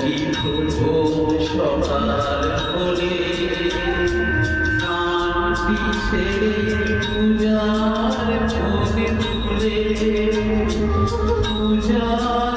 কি খুঁজো সকাল ছেড়ে পূজার ফোনে তুলে পূজার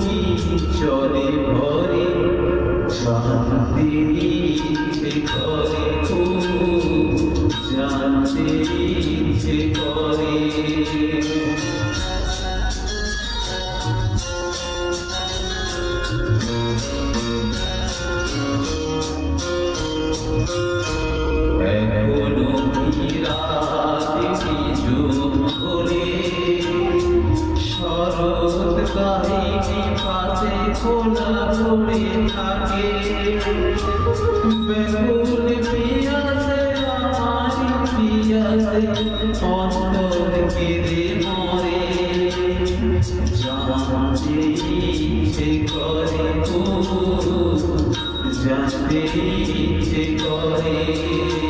কি চলে ভরে জানতে ইচ্ছে কাহিনী পাশে খোলা পড়ে থাকে বেগুন পিয়াসে আমার পিয়াসে অন্তর কেঁদে মরে জানতে ইচ্ছে করে জানতে ইচ্ছে করে